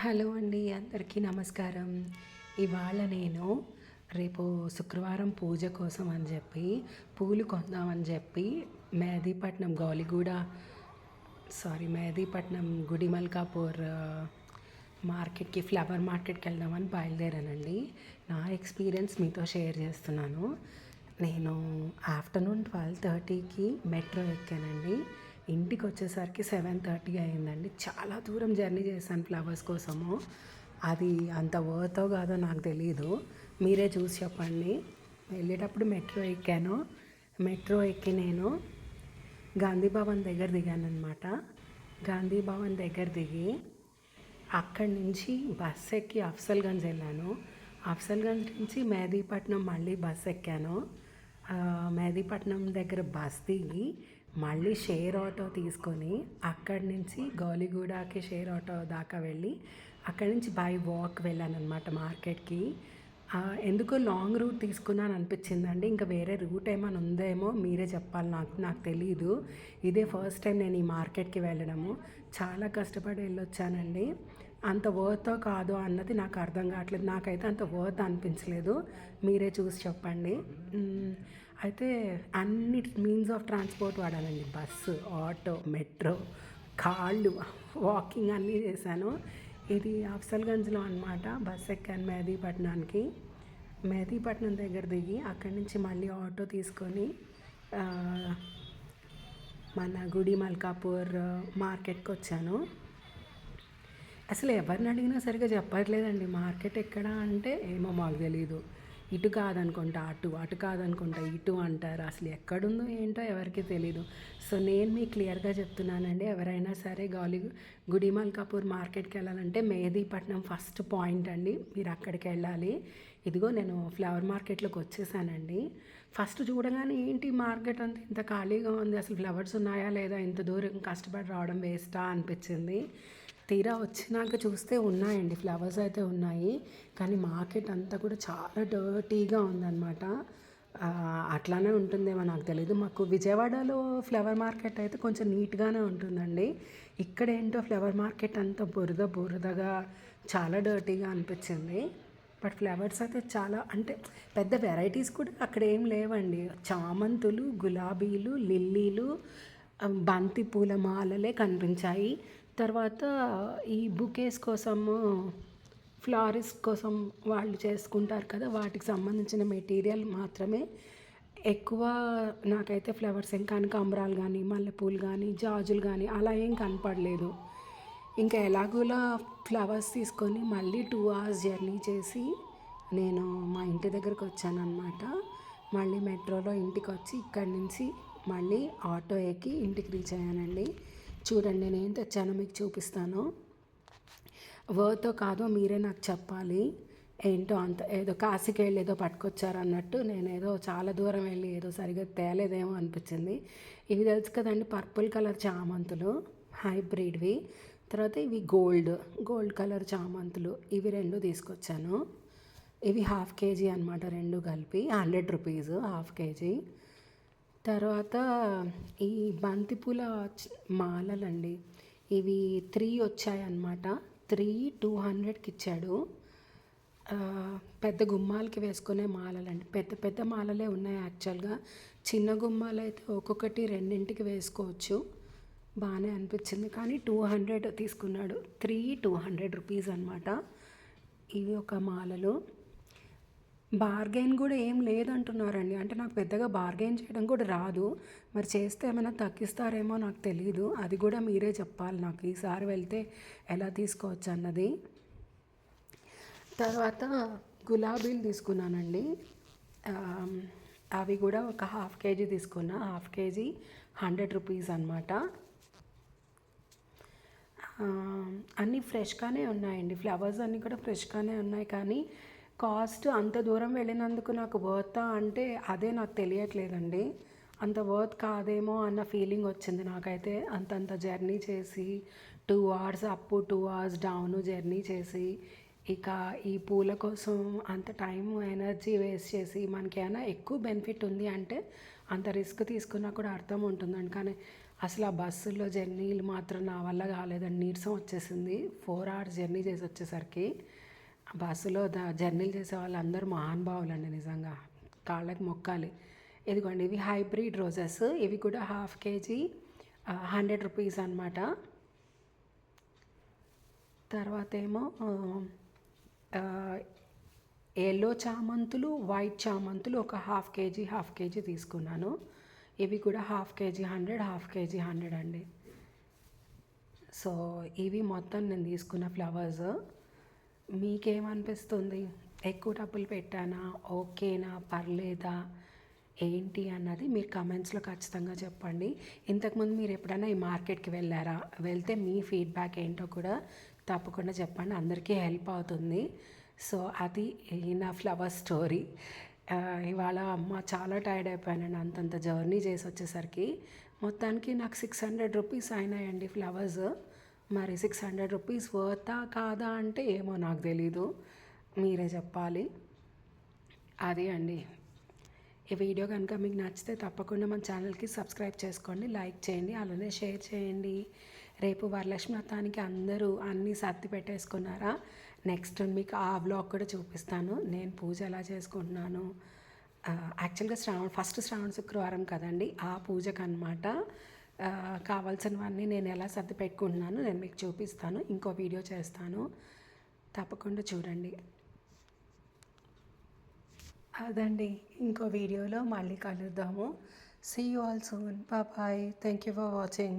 Hello అండి అందరికీ నమస్కారం. ఇవాళ నేను రేపు శుక్రవారం పూజ కోసం అని చెప్పి పూలు కొందామని చెప్పి మెహదీపట్నం గౌలిగూడ సారీ మెహదీపట్నం గుడిమల్కాపూర్ మల్కాపూర్ మార్కెట్కి ఫ్లవర్ మార్కెట్కి వెళ్దామని బయలుదేరానండి. నా ఎక్స్పీరియన్స్ మీతో షేర్ చేస్తున్నాను. నేను ఆఫ్టర్నూన్ ట్వెల్వ్ థర్టీకి మెట్రో ఎక్కానండి. ఇంటికి వచ్చేసరికి సెవెన్ థర్టీ అయిందండి. చాలా దూరం జర్నీ చేశాను ఫ్లవర్స్ కోసము. అది అంత వర్తో కాదో నాకు తెలియదు మీరే చూసి చెప్పండి. వెళ్ళేటప్పుడు మెట్రో ఎక్కాను. మెట్రో ఎక్కి నేను గాంధీ భవన్ దగ్గర దిగానమాట గాంధీ భవన్ దగ్గర దిగి అక్కడి నుంచి బస్ ఎక్కి అఫ్సల్గంజ్ వెళ్ళాను. అఫ్సల్గంజ్ నుంచి మెహదీపట్నం మళ్ళీ బస్ ఎక్కాను. మెహదీపట్నం దగ్గర బస్ దిగి మళ్ళీ షేర్ ఆటో తీసుకొని అక్కడి నుంచి గౌలిగూడకి షేర్ ఆటో దాకా వెళ్ళి అక్కడి నుంచి బై వాక్ వెళ్ళాను అనమాట మార్కెట్కి ఎందుకో లాంగ్ రూట్ తీసుకున్నాను అనిపించిందండి. ఇంకా వేరే రూట్ ఏమైనా ఉందేమో మీరే చెప్పాలి నాకు నాకు తెలియదు ఇదే ఫస్ట్ టైం నేను ఈ మార్కెట్కి వెళ్ళడము. చాలా కష్టపడి వెళ్ళొచ్చానండి. అంత వర్తో కాదో అన్నది నాకు అర్థం కావట్లేదు. నాకైతే అంత వర్త్ అనిపించలేదు. మీరే చూసి చెప్పండి. అయితే అన్ని మీన్స్ ఆఫ్ ట్రాన్స్పోర్ట్ వాడానండి బస్సు ఆటో మెట్రో కాళ్ళు వాకింగ్ అన్నీ చేశాను. ఇది అఫ్సల్గంజ్లో అనమాట బస్ ఎక్కాను మెహదీపట్నానికి. మెహదీపట్నం దగ్గర దిగి అక్కడి నుంచి మళ్ళీ ఆటో తీసుకొని మన గుడి మల్కాపూర్ మార్కెట్కి వచ్చాను. అసలు ఎవరిని అడిగినా సరిగా చెప్పట్లేదండి. మార్కెట్ ఎక్కడ అంటే ఏమో మాకు తెలియదు ఇటు కాదనుకుంటా అటు అటు కాదనుకుంటా ఇటు అంటారు. అసలు ఎక్కడుందో ఏంటో ఎవరికి తెలియదు సో నేను మీకు క్లియర్గా చెప్తున్నానండి. ఎవరైనా సరే గాలి గుడిమల్ కపూర్ మార్కెట్కి వెళ్ళాలంటే మెహదీపట్నం ఫస్ట్ పాయింట్ అండి. మీరు అక్కడికి వెళ్ళాలి. ఇదిగో నేను ఫ్లవర్ మార్కెట్లోకి వచ్చేసానండి. ఫస్ట్ చూడగానే ఏంటి మార్కెట్ అంతా ఇంత ఖాళీగా ఉంది? అసలు ఫ్లవర్స్ ఉన్నాయా లేదా? ఇంత దూరం కష్టపడి రావడం వేస్టా అనిపించింది. తీరా వచ్చినాక చూస్తే ఉన్నాయండి ఫ్లవర్స్ అయితే ఉన్నాయి. కానీ మార్కెట్ అంతా కూడా చాలా డర్టీగా ఉందన్నమాట. అట్లానే ఉంటుందేమో నాకు తెలియదు మాకు విజయవాడలో ఫ్లవర్ మార్కెట్ అయితే కొంచెం నీట్గానే ఉంటుందండి. ఇక్కడ ఏంటో ఫ్లవర్ మార్కెట్ అంతా బురద బురదగా చాలా డర్టీగా అనిపించింది. బట్ ఫ్లవర్స్ అయితే చాలా అంటే పెద్ద వెరైటీస్ కూడా అక్కడ ఏం లేవండి. చామంతులు గులాబీలు లిల్లీలు బంతి పూల మాలలే కనిపించాయి. తర్వాత ఈ బుకేస్ కోసము ఫ్లారిస్ కోసం వాళ్ళు చేసుకుంటారు కదా వాటికి సంబంధించిన మెటీరియల్ మాత్రమే. ఎక్కువ నాకైతే ఫ్లవర్స్ ఏం కనకాంబరాలు కానీ మల్లెపూలు కానీ జాజులు కానీ అలా ఏం కనపడలేదు. ఇంకా ఎలాగోలా ఫ్లవర్స్ తీసుకొని మళ్ళీ టూ అవర్స్ జర్నీ చేసి నేను మా ఇంటి దగ్గరకు వచ్చానమాట మళ్ళీ మెట్రోలో ఇంటికి వచ్చి ఇక్కడి నుంచి మళ్ళీ ఆటో ఎక్కి ఇంటికి రీచ్ అయ్యానండి. చూడండి నేను ఏం తెచ్చానో మీకు చూపిస్తాను. వర్తో కాదో మీరే నాకు చెప్పాలి. ఏంటో అంత ఏదో కాశీకి వెళ్ళి ఏదో పట్టుకొచ్చారు అన్నట్టు నేను ఏదో చాలా దూరం వెళ్ళి ఏదో సరిగ్గా తేలేదేమో అనిపించింది. ఇవి తెలుసు కదండి పర్పుల్ కలర్ చామంతులు హైబ్రిడ్వి. తర్వాత ఇవి గోల్డ్ గోల్డ్ కలర్ చామంతులు. ఇవి రెండు తీసుకొచ్చాను. ఇవి హాఫ్ కేజీ అనమాట రెండు కలిపి హండ్రెడ్ రూపీస్ హాఫ్ కేజీ. తర్వాత ఈ బంతిపూల మాలలండి. ఇవి త్రీ వచ్చాయన్నమాట. త్రీ టూ హండ్రెడ్కి ఇచ్చాడు. పెద్ద గుమ్మాలకి వేసుకునే మాలలండి. పెద్ద పెద్ద మాలలే ఉన్నాయి యాక్చువల్గా. చిన్న గుమ్మాలు అయితే ఒక్కొక్కటి రెండింటికి వేసుకోవచ్చు. బాగానే అనిపించింది. కానీ టూ హండ్రెడ్ తీసుకున్నాడు. త్రీ టూ హండ్రెడ్ రూపీస్ అనమాట ఇవి ఒక మాలలు. బార్గెన్ కూడా ఏం లేదంటున్నారండి. అంటే నాకు పెద్దగా బార్గెన్ చేయడం కూడా రాదు. మరి చేస్తే ఏమైనా తగ్గిస్తారేమో నాకు తెలియదు అది కూడా మీరే చెప్పాలి నాకు. ఈసారి వెళ్తే ఎలా తీసుకోవచ్చు అన్నది. తర్వాత గులాబీలు తీసుకున్నానండి. అవి కూడా ఒక హాఫ్ కేజీ తీసుకున్నా. హాఫ్ కేజీ హండ్రెడ్ రూపీస్ అనమాట అన్నీ ఫ్రెష్గానే ఉన్నాయండి. ఫ్లవర్స్ అన్నీ కూడా ఫ్రెష్గానే ఉన్నాయి. కానీ కాస్ట్ అంత దూరం వెళ్ళినందుకు నాకు వర్తా అంటే అదే నాకు తెలియట్లేదండి. అంత వర్త్ కాదేమో అన్న ఫీలింగ్ వచ్చింది నాకైతే. అంతంత జర్నీ చేసి two hours up two hours down journey చేసి ఇక ఈ పూల కోసం అంత టైం ఎనర్జీ వేస్ట్ చేసి మనకి ఏమైనా ఎక్కువ బెనిఫిట్ ఉంది అంటే అంత రిస్క్ తీసుకున్నా కూడా అర్థం ఉంటుందండి. కానీ అసలు ఆ బస్సుల్లో జర్నీలు మాత్రం నా వల్ల కాలేదండి. నీరసం వచ్చేసింది. ఫోర్ అవర్స్ జర్నీ చేసి వచ్చేసరికి. బస్సులో ద జర్నీలు చేసే వాళ్ళందరూ మహానుభావులండి నిజంగా. కాళ్ళకి మొక్కాలి. ఇదిగోండి ఇవి హైబ్రిడ్ రోజెస్. ఇవి కూడా హాఫ్ కేజీ హండ్రెడ్ రూపీస్ అనమాట తర్వాత ఏమో ఎల్లో చామంతులు వైట్ చామంతులు ఒక హాఫ్ కేజీ హాఫ్ కేజీ తీసుకున్నాను. ఇవి కూడా half KG hundred half KG hundred అండి. సో ఇవి మొత్తం నేను తీసుకున్న ఫ్లవర్స్. మీకేమనిపిస్తుంది? ఎక్కువ డబ్బులు పెట్టానా? ఓకేనా? పర్లేదా? ఏంటి అన్నది మీరు కమెంట్స్లో ఖచ్చితంగా చెప్పండి. ఇంతకుముందు మీరు ఎప్పుడైనా ఈ మార్కెట్కి వెళ్ళారా? వెళ్తే మీ ఫీడ్బ్యాక్ ఏంటో కూడా తప్పకుండా చెప్పండి. అందరికీ హెల్ప్ అవుతుంది. సో అది నా ఫ్లవర్ స్టోరీ. ఇవాళ అమ్మ చాలా టైర్డ్ అయిపోయానండి అంతంత జర్నీ చేసి వచ్చేసరికి. మొత్తానికి నాకు సిక్స్ హండ్రెడ్ రూపీస్ అయినాయండి ఫ్లవర్స్. మరి సిక్స్ హండ్రెడ్ రూపీస్ వర్తా కాదా అంటే ఏమో నాకు తెలీదు. మీరే చెప్పాలి. అది అండి. ఈ వీడియో కనుక మీకు నచ్చితే తప్పకుండా మన ఛానల్కి సబ్స్క్రైబ్ చేసుకోండి లైక్ చేయండి అలానే షేర్ చేయండి. రేపు వరలక్ష్మి వ్రతానికి అందరూ అన్నీ సర్ది పెట్టేసుకున్నారా? నెక్స్ట్ మీకు ఆ బ్లాగ్ కూడా చూపిస్తాను. నేను పూజ ఎలా చేసుకుంటున్నాను? యాక్చువల్గా శ్రావణ ఫస్ట్ శ్రావణ శుక్రవారం కదండి ఆ పూజకు అనమాట కావాల్సినవన్నీ నేను ఎలా సర్ది పెట్టుకుంటున్నాను నేను మీకు చూపిస్తాను. ఇంకో వీడియో చేస్తాను. తప్పకుండా చూడండి. అదండి ఇంకో వీడియోలో మళ్ళీ కలుద్దాము. See you all soon bye thank you for watching